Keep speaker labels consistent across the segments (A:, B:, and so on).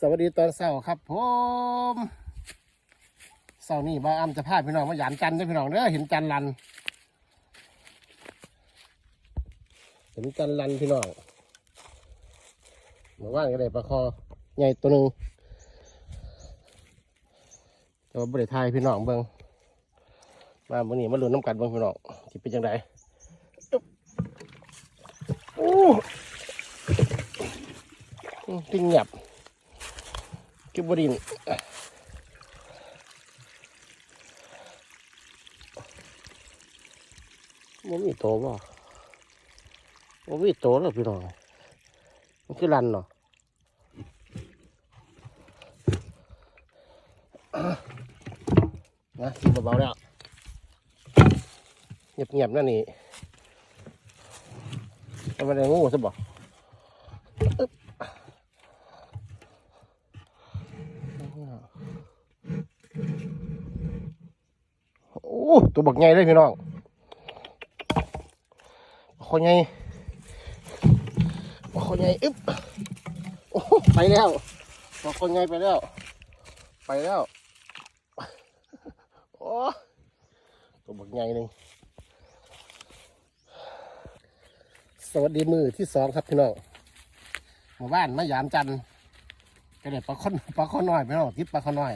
A: สวัสดีตอนเช้าครับผมเช้านี่บ้าอ้ำจะพาพี่น้องมาหยามจันทร์ด้พี่น้องเด้อเห็นจันทร์ลัน เห็นจันทร์ลันพี่น้องเมื่านก็ได้ปลาคอใหญ่ตัวหนึ่งแต่ว่าบริทยพี่น้องเบิ่งมาวันนี้มาลุ้นน้ำกันเบิ่งพี่น้องสิเป็นจังไดอึ๊บโอ้อืมทิ้งเงียบ กิบบดินมันมีโตบ่มันมีโตแล้วพี่น้องมันคือรันเนาะนะกินเบาๆแล้วเงียบๆนั่นนี่ทำไมได้งูซะบ่โอ้ ตัวบักใหญ่เลยพี่น้องคนใหญ่คนใหญ่อึ๊บโอ้ไปแล้วบอกคนใหญ่ไปแล้ว ไปแล้วโอ้ตัวบักใหญ่หนึ่งสวัสดีมือที่สองครับพี่น้องหมู่บ้านมายามจันทร์ก็เลยปลาข้อนปลาข้อน้อยพี่น้องทิพปลาข้อน้อย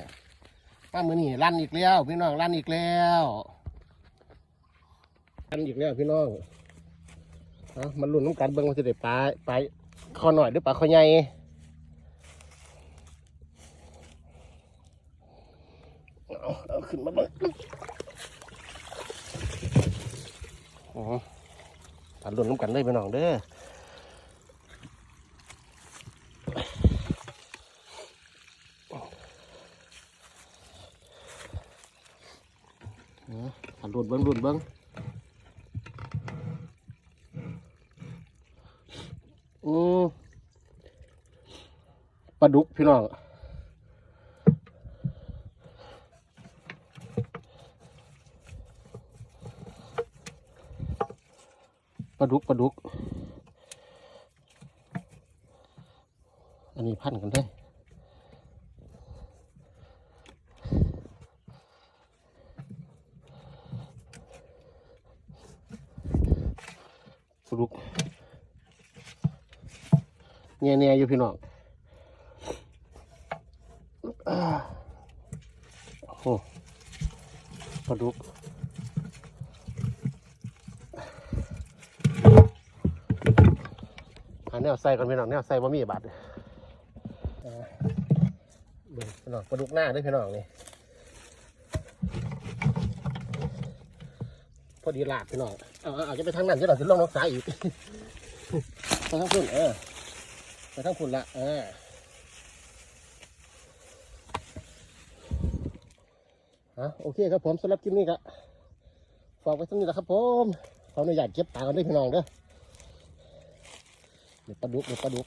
A: มามือนี่ลั่นอีกแล้วพี่น้องลั่นอีกแล้วลั่นอีกแล้วพี่น้องเอามันลุ่นน้ำกันเบิ้งว่าจะได้ปลาปลาคอหน่อยหรือปลาคอใหญ่เอาเอาขึ้นมาเบิ้งอ๋อปลาลุ่นน้ำกันเลยพี่น้องเด้อ ปลาลุ่นเบิ้งลุ่นเบิ้งอืมปลาดุกพี่น้องปลาดุกปลาดุก อันนี้พันกันได้ ปลาดุกเนี่ยเนี่ยอยู่พี่น้องอโอ้ปลาดุกหาแนวใส่ก่อนพี่น้องแนวใส่บะหมี่บาดอ่าเบิ่งพี่น้องปลาดุกหน้าด้วยพี่น้องนี่ พอดีลาดพี่น้องเอาเอาจะไปทางนั้นจะเราจะลงน้องสายอีกไปทางพุ่นเออไปทางพุ่นละเออฮะโอเคครับผมสำหรับคลิปนี้ก็ฝากไว้สักนิดนะครับผมเขออนุญาตเก็บปลากันด้วยพี่น้องเด้อเดี๋ยวปลาดุกเดี๋ยวปลาดุก